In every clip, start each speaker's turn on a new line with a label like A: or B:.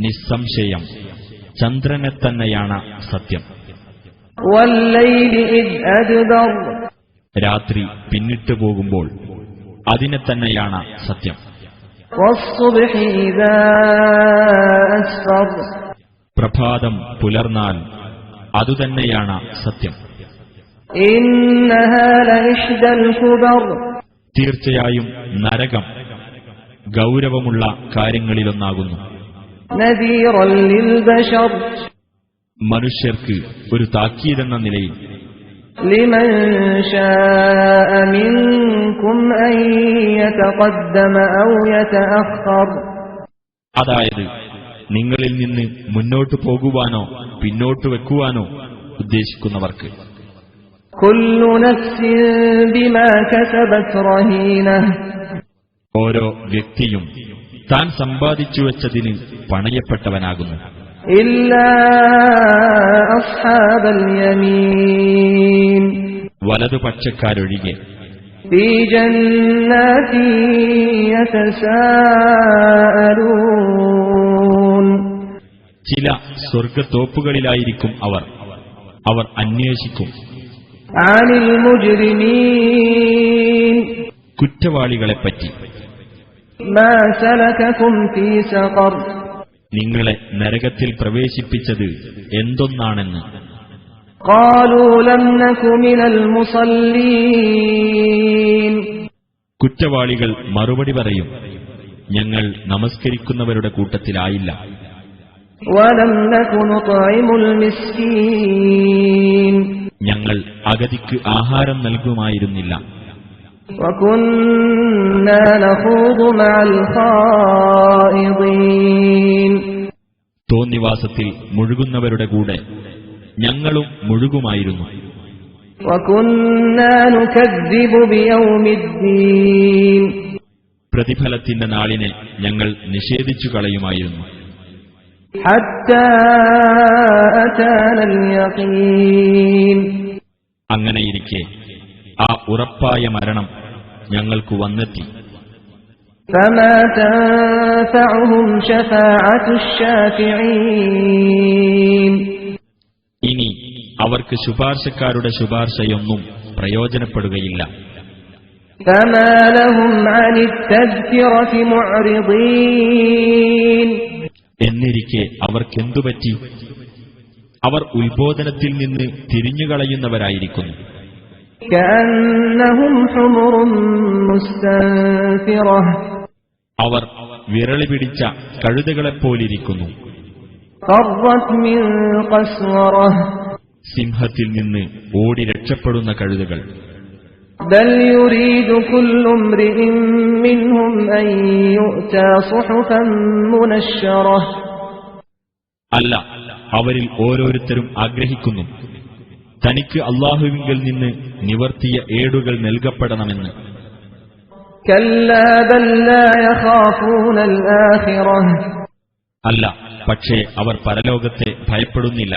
A: നിസ്സംശയം. ചന്ദ്രനെ തന്നെയാണ് സത്യം. രാത്രി പിന്നിട്ടു പോകുമ്പോൾ അതിനെ തന്നെയാണ് സത്യം. പ്രഭാതം പുലർന്നാൽ അതുതന്നെയാണ് സത്യം. തീർച്ചയായും നരകം ഗൗരവമുള്ള കാര്യങ്ങളിലൊന്നാകുന്നു. മനുഷ്യർക്ക് ഒരു താക്കീതെന്ന നിലയിൽ അതായത് നിങ്ങളിൽ നിന്ന് മുന്നോട്ടു പോകുവാനോ പിന്നോട്ട് വെക്കുവാനോ ഉദ്ദേശിക്കുന്നവർക്ക്. ഓരോ വ്യക്തിയും താൻ സമ്പാദിച്ചു വെച്ചതിന് പണയപ്പെട്ടവനാകുന്നു. വലതുപക്ഷക്കാരൊഴികെ ചില സ്വർഗത്തോപ്പുകളിലായിരിക്കും അവർ. അവർ അന്വേഷിക്കും. കുറ്റവാളികളെപ്പറ്റി നിങ്ങളെ നരകത്തിൽ പ്രവേശിപ്പിച്ചത് എന്തൊന്നാണെന്ന്? കുറ്റവാളികൾ മറുപടി പറയും ഞങ്ങൾ നമസ്കരിക്കുന്നവരുടെ കൂട്ടത്തിലായില്ല. ഞങ്ങൾ അഗതിക്ക് ആഹാരം നൽകുമായിരുന്നില്ല. തോന്നിവാസത്തിൽ മുഴുകുന്നവരുടെ കൂടെ ഞങ്ങളും മുഴുകുമായിരുന്നു. പ്രതിഫലത്തിന്റെ നാളിനെ ഞങ്ങൾ നിഷേധിച്ചു കളയുമായിരുന്നു. അങ്ങനെയിരിക്കെ ആ ഉറപ്പായ മരണം ഞങ്ങൾക്ക് വന്നെത്തി. ഇനി അവർക്ക് ശുപാർശക്കാരുടെ ശുപാർശയൊന്നും പ്രയോജനപ്പെടുകയില്ല. എന്നിരിക്കെ അവർക്കെന്തുപറ്റി? അവർ ഉത്ബോധനത്തിൽ നിന്ന് തിരിഞ്ഞുകളയുന്നവരായിരിക്കുന്നു. അവർ വിരളി പിടിച്ച കഴുതകളെപ്പോലിരിക്കുന്നു. സിംഹത്തിൽ നിന്ന് ഓടി രക്ഷപ്പെടുന്ന കഴുതകൾ. അല്ല അവരിൽ ഓരോരുത്തരും ആഗ്രഹിക്കുന്നു. തനിക്ക് അള്ളാഹുവിങ്കിൽ നിന്ന് നിവർത്തിയ ഏടുകൾ നൽകപ്പെടണമെന്ന്. അല്ല പക്ഷേ അവർ പരലോകത്തെ ഭയപ്പെടുന്നില്ല.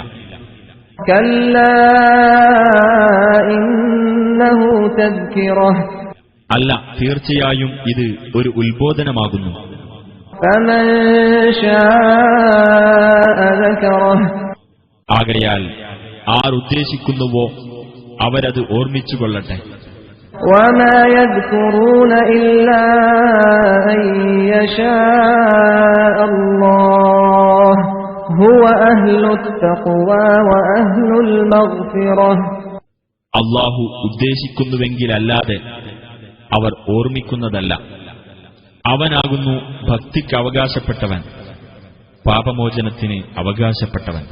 A: അല്ല തീർച്ചയായും ഇത് ഒരു ഉത്ബോധനമാകുന്നു. ആകയാൽ ആരുദ്ദേശിക്കുന്നുവോ അവരത് ഓർമ്മിച്ചുകൊള്ളട്ടെ
B: وما يذكرون إلا أن يشاء الله هو أهل التقوى وأهل المغفرة
A: അള്ളാഹു ഉദ്ദേശിക്കുന്നുവെങ്കിലല്ലാതെ അവർ ഓർമ്മിക്കുന്നതല്ല അവനാകുന്നു ഭക്തിക്ക് അവകാശപ്പെട്ടവൻ പാപമോചനത്തിന് അവകാശപ്പെട്ടവൻ